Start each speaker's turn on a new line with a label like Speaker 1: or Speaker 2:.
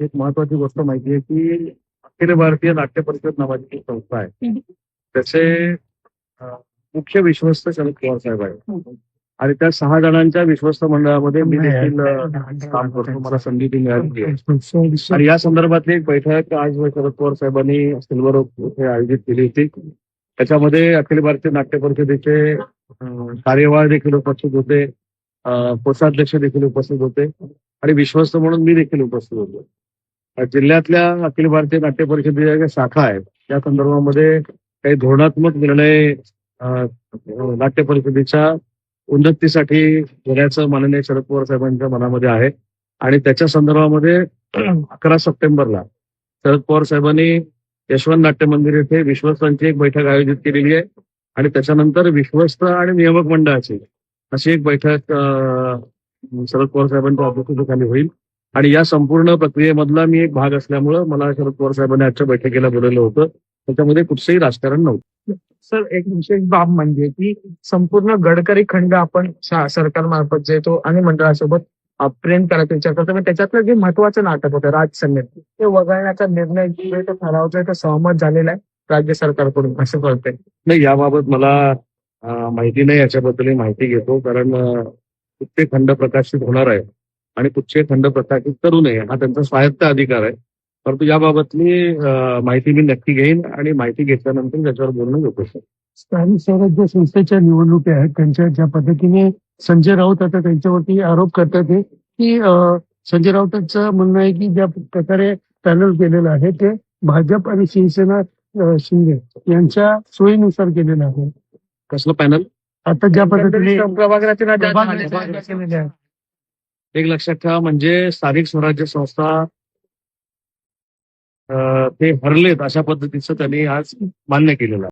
Speaker 1: एक महत्वाची गोष्ट माहिती आहे की अखिल भारतीय नाट्य परिषद नावाची जी संस्था आहे. त्याचे मुख्य विश्वस्त शरद पवार साहेब आहे आणि त्या सहा जणांच्या विश्वस्त मंडळामध्ये मी देखील काम करतो. मला संधी ती मिळाली आहे. आणि या संदर्भातली एक बैठक आज शरद पवार साहेबांनी सिल्वर ओक येथे आयोजित केली होती. त्याच्यामध्ये अखिल भारतीय नाट्य परिषदेचे कार्यवाह देखील उपस्थित होते. कोषाध्यक्ष देखील उपस्थित होते. आणि विश्वस्त म्हणून मी देखील उपस्थित होतो. जिल्ह्यातल्या अखिल भारतीय नाट्य परिषदेच्या ज्या शाखा आहेत त्या संदर्भामध्ये काही धोरणात्मक निर्णय नाट्य परिषदेच्या उन्नतीसाठी घेण्याचं माननीय शरद पवार साहेबांच्या मनामध्ये आहे. आणि त्याच्या संदर्भामध्ये अकरा सप्टेंबरला शरद पवार साहेबांनी यशवंत नाट्य मंदिर येथे विश्वस्तांची एक बैठक आयोजित केलेली आहे. आणि त्याच्यानंतर विश्वस्त आणि नियामक मंडळाची अशी एक बैठक शरद पवार साहेबांच्या अध्यक्षतेखाली होईल. आणि या संपूर्ण प्रक्रियेमधला मी एक भाग असल्यामुळं मला शरद पवार साहेबांनी आजच्या बैठकीला बोलवलं होतं. त्याच्यामध्ये कुठचंही राजकारण नव्हतं.
Speaker 2: सर एक विशेष बाब म्हणजे की संपूर्ण गडकरी खंड आपण सरकारमार्फत जे तो आणि मंडळासोबत प्रेम करायचा विचार करतो. पण त्याच्यातलं जे महत्वाचं नाटक होतं राजसंगीत ते वगळण्याचा निर्णय जो आहे तो ठराव जो आहे तो सहमत झालेला आहे राज्य सरकारकडून असं कळतंय.
Speaker 1: नाही याबाबत मला माहिती नाही. याच्याबद्दल माहिती घेतो. कारण कुठचे खंड प्रकाशित होणार आहे. आणि कुठचे खंड प्रकाशित करू नये हा त्यांचा स्वायत्त अधिकार आहे. परंतु याबाबतली माहिती मी नक्की घेईन आणि माहिती घेतल्यानंतर त्याच्यावर बोलणं योग्य.
Speaker 3: स्थानिक स्वराज्य संस्थेच्या निवडणुकी आहेत त्यांच्या ज्या पद्धतीने संजय राऊत आता त्यांच्यावरती आरोप करतात हे की संजय राऊतांचं म्हणणं आहे की ज्या प्रकारे पॅनल केलेलं आहे ते भाजप आणि शिवसेना शिंदे यांच्या सोयीनुसार केलेलं आहे.
Speaker 1: कसलं पॅनल?
Speaker 3: आता ज्या पद्धतीने
Speaker 1: एक लक्षात ठेवा म्हणजे स्थानिक स्वराज्य संस्था ते हरलेत अशा पद्धतीचं त्यांनी आज मान्य केलेलं आहे.